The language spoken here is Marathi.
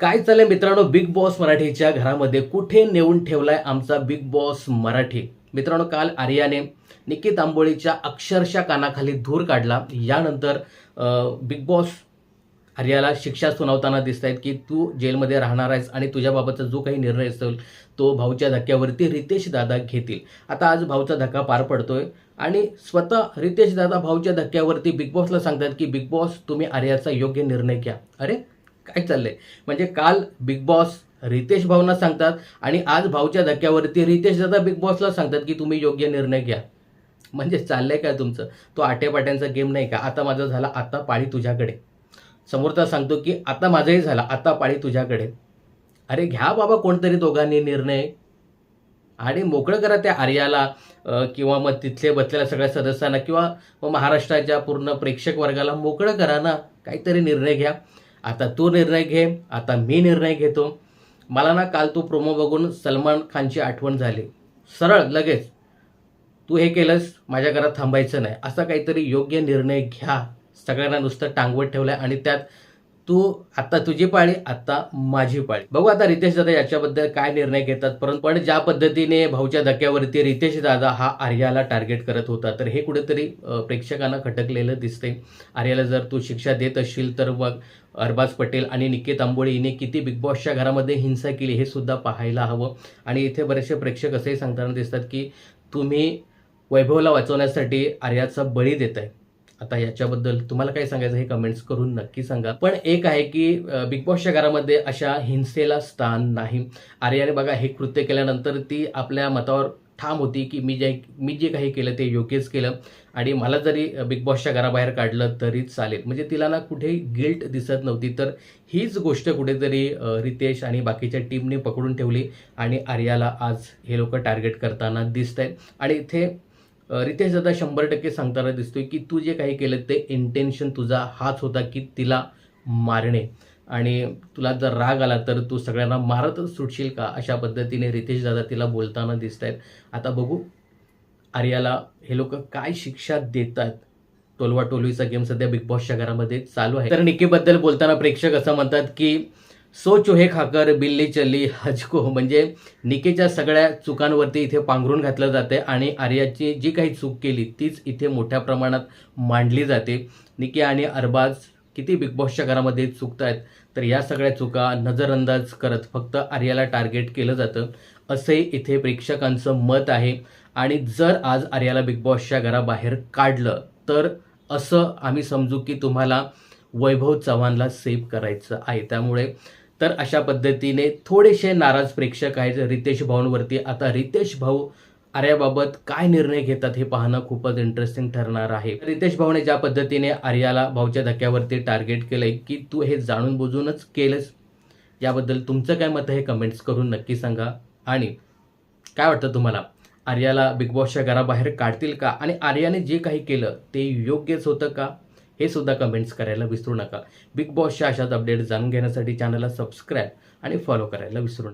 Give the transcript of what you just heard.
काय चाललंय मित्रांनो? बिग बॉस मराठीच्या घरामध्ये कुठे नेऊन ठेवलाय आमचा बिग बॉस मराठी? मित्रांनो काल आर्याने निकित तांबोळीच्या अक्षरशः कानाखाली धूर काढला. यानंतर बिग बॉस आर्याला शिक्षा सुनावताना दिसत आहेत की तू जेलमध्ये राहणार आहेस आणि तुझ्याबाबतचा जो काही निर्णय असेल तो भाऊच्या धक्क्यावरती रितेश दादा घेतील. आता आज भाऊचा धक्का पार पडतोय आणि स्वतः रितेश दादा भाऊच्या धक्क्यावरती बिग बॉसला सांगतात की बिग बॉस तुम्ही आर्याचा योग्य निर्णय घ्या. अरे काय चाललंय? म्हणजे काल बिग बॉस रितेश भाऊंना सांगतात आणि आज भाऊच्या धक्क्यावरती रितेश दादा बिग बॉसला सांगतात की तुम्ही योग्य निर्णय घ्या. म्हणजे चाललंय काय तुमचं? तो आट्यापाट्यांचा गेम नाही का? आता माझं झाला आता पाळी तुझ्याकडे. समोरचा सांगतो की आता माझंही झाला आता पाळी तुझ्याकडे. अरे घ्या बाबा कोणतरी दोघांनी निर्णय. आणि मोकळं करा त्या आर्याला किंवा मग तिथले बसलेल्या सगळ्या सदस्यांना किंवा मग महाराष्ट्राच्या पूर्ण प्रेक्षक वर्गाला मोकळं करा ना. काहीतरी निर्णय घ्या. आता तू निर्णय घे आता मी निर्णय घेतो. मला ना काल तो प्रोमो बघून सलमान खानची आठवण झाली. सरळ लगेच. तू हे केलंस माझ्या घरात थांबायचं नाही. असा काहीतरी योग्य निर्णय घ्या. सगळ्यांना नुसतं टांगवत ठेवलंय आणि त्यात तू आता तुझी पाळी आता माझी पाळी. बघू आता रितेश दादा याच्याबद्दल काय निर्णय घेतात परंतु पण ज्या पद्धतीने भाऊच्या धक्क्यावरती रितेश दादा हा आर्याला टार्गेट करत होता तर हे कुठेतरी प्रेक्षकांना खटकलेलं दिसते आर्याला जर तू शिक्षा देत असशील तर मग अरबाज पटेल आणि निकेत आंबोळे हिने किती बिग बॉसच्या घरामध्ये हिंसा केली हे सुद्धा पाहायला हवं. आणि इथे बरेचसे प्रेक्षक असेही सांगताना दिसतात की तुम्ही वैभवला वाचवण्यासाठी आर्याचा बळी देत आहे आता याच्याबद्दल तुम्हाला काय सांगायचं हे कमेंट्स करून नक्की सांगा. पण एक आहे की बिग बॉसच्या घरामध्ये अशा हिंसेला स्थान नाही. आर्याने बघा हे कृत्य केल्यानंतर ती आपल्या मतावर ठाम होती की मी जे मी जे काही केलं ते योग्यच केलं. आणि मला जरी बिग बॉसच्या घराबाहेर काढलं तरी चालेल. म्हणजे तिला ना कुठेही गिल्ट दिसत नव्हती. तर हीच गोष्ट कुठेतरी रितेश आणि बाकीच्या टीमने पकडून ठेवली. आणि आर्याला आज हे लोक टार्गेट करताना दिसत आहेत आणि इथे रितेश दादा शंभर टक्के सांगताना दिसतोय की तू जे काही केलं ते इंटेन्शन तुझा हाच होता की तिला मारणे. आणि तुला जर राग आला तर तू सगळ्यांना मारतच सुटशील का अशा पद्धतीने रितेश दादा तिला बोलताना दिसत आहेत आता बघू आर्याला हे लोक काय शिक्षा देतात? टोलवा टोलवीचा गेम सध्या बिग बॉसच्या घरामध्ये चालू आहे. तर निकीबद्दल बोलताना प्रेक्षक असं म्हणतात की सो चोहे खाकर बिल्ली चल्ली हजको म्हणजे निकेच्या सगळ्या चुकांवरती इथे पांघरून घातलं जाते आणि आर्याची जी काही चूक केली तीच इथे मोठ्या प्रमाणात मांडली जाते. निके आणि अरबाज किती बिग बॉसच्या घरामध्ये चुकत आहेत तर या सगळ्या चुका नजरअंदाज करत फक्त आर्याला टार्गेट केलं जातं असंही इथे प्रेक्षकांचं मत आहे. आणि जर आज आर्याला बिग बॉसच्या घराबाहेर काढलं तर असं आम्ही समजू की तुम्हाला वैभव चव्हाणला सेव्ह करायचं आहे. त्यामुळे तर अशा पद्धतीने थोडेसे नाराज प्रेक्षक आहेत रितेश भाऊंवरती. आता रितेश भाऊ आर्याबाबत काय निर्णय घेतात हे पाहणं खूपच इंटरेस्टिंग ठरणार आहे. रितेश भाऊने ज्या पद्धतीने आर्याला भाऊच्या धक्क्यावरती टार्गेट केलंय की तू हे जाणून बुजूनच केलंस याबद्दल तुमचं काय मत आहे हे कमेंट्स करून नक्की सांगा. आणि काय वाटतं तुम्हाला? आर्याला बिग बॉसच्या घराबाहेर काढतील का? आणि आर्याने जे काही केलं ते योग्यच होतं का? हे सुद्धा कमेंट्स करायला विसरू नका. बिग बॉसच्या अशाच अपडेट जाणून घेण्यासाठी चॅनलला सबस्क्राईब आणि फॉलो करायला विसरू नका.